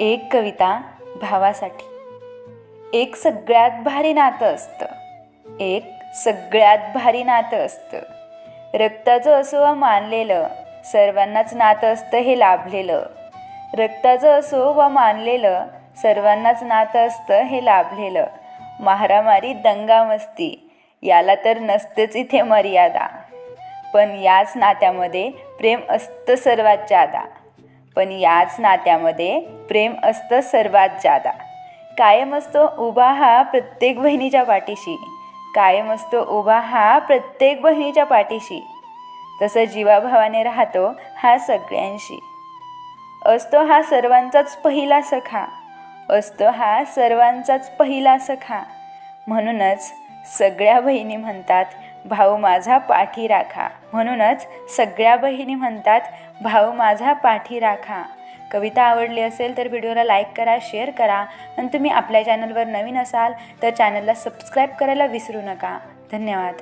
एक कविता भावासाठी. एक सगळ्यात भारी नातं असतं. एक सगळ्यात भारी नातं असतं. रक्ताचं असो वा मानलेलं सर्वांनाच नातं असतं हे लाभलेलं. रक्ताचं असो वा मानलेलं सर्वांनाच नातं असतं हे लाभलेलं. मारामारी दंगामस्ती याला तर नसतेच इथे मर्यादा. पण याच नात्यामध्ये प्रेम असतं सर्वात जादा. पण याच नात्यामध्ये प्रेम असतं सर्वात जादा. कायम असतो उभा हा प्रत्येक बहिणीच्या पाठीशी. कायम असतो उभा हा प्रत्येक बहिणीच्या पाठीशी. तसं जीवाभावाने राहतो हा सगळ्यांशी. असतो हा सर्वांचाच पहिला सखा. असतो हा सर्वांचाच पहिला सखा. म्हणूनच सगळ्या बहिणी म्हणतात भाऊ माझा पाठी राखा. म्हणूनच सगळ्या बहिणी म्हणतात भाऊ माझा पाठी राखा. कविता आवडली असेल तर व्हिडिओला लाईक करा शेअर करा. आणि तुम्ही आपल्या चॅनलवर नवीन असाल तर चॅनलला सबस्क्राईब करायला विसरू नका. धन्यवाद.